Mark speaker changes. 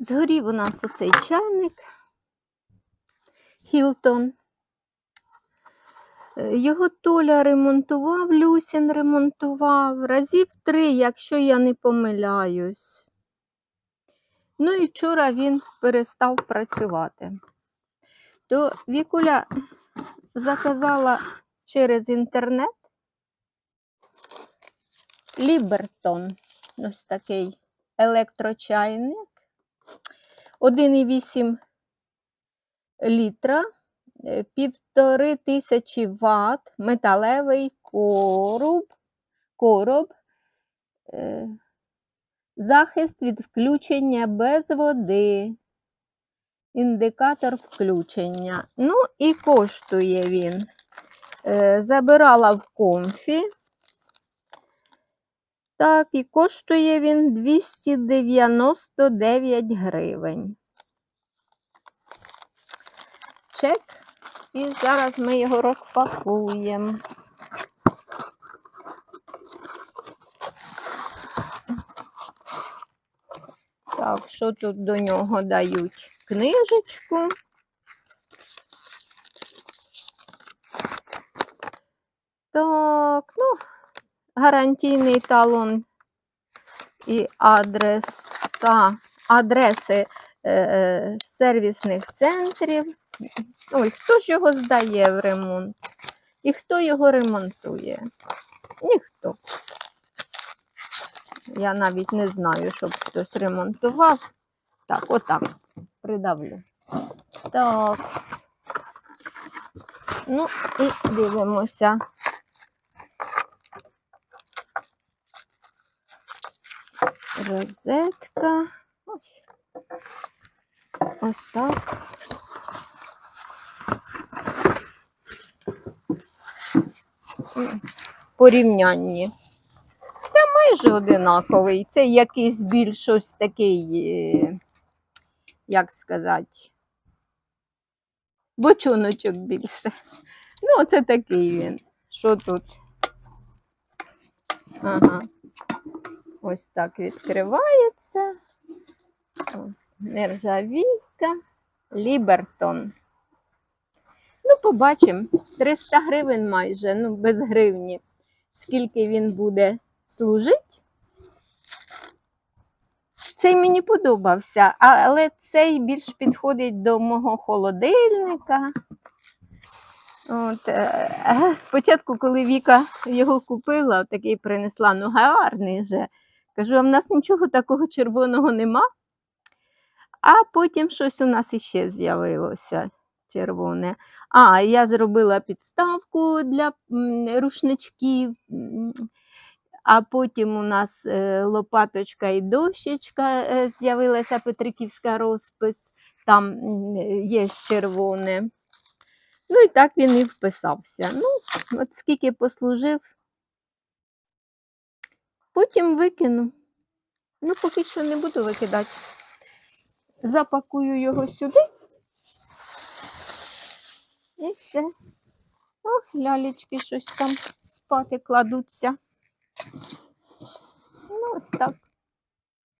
Speaker 1: Згорів у нас оцей чайник Хілтон. Е, Його Толя ремонтував, Люсін ремонтував разів три, якщо я не помиляюсь. Ну і вчора він перестав працювати. То Вікуля заказала через інтернет Лібертон. Ось такий електрочайник. 1,8 літра, е, півтори тисячі ватт, металевий короб, короб, е, захист від включення без води, індикатор включення. Ну і коштує він. Е, Забирала в комфі. Так, і коштує він 299 гривень. Чек. І зараз ми його розпакуємо. Так, що тут до нього дають? Книжечку. Так, ну, гарантійний талон і адреса, адреси е, е, сервісних центрів. Ой, хто ж його здає в ремонт? І хто його ремонтує? Ніхто. Я навіть не знаю, щоб хтось ремонтував. Так, отак придавлю. Так. Ну і дивимося. Розетка. Ось так. Порівнянні. Та майже одинаковий. Це якийсь більш ось такий, е, як сказати, бочоночок більше. Ну, це такий він. Що тут? Ага. Ось так відкривається. Нержавійка. Лібертон. Ну, побачимо. 300 гривень майже, ну, без гривні. Скільки він буде служити. Цей мені подобався, але цей більш підходить до мого холодильника. От, е, е, спочатку, коли Віка його купила, такий принесла, ну гарний же. Кажу, а в нас нічого такого червоного нема. А потім щось у нас іще з'явилося червоне. А, я зробила підставку для рушничків. А потім у нас е, лопаточка і дощечка е, з'явилася Петриківська розпис, там є червоне. Ну і так він і вписався. Ну, от скільки послужив, потім викину. Ну, поки що не буду викидати. Запакую його сюди. І все. Ох, лялечки щось там спати кладуться. Ну, ось так.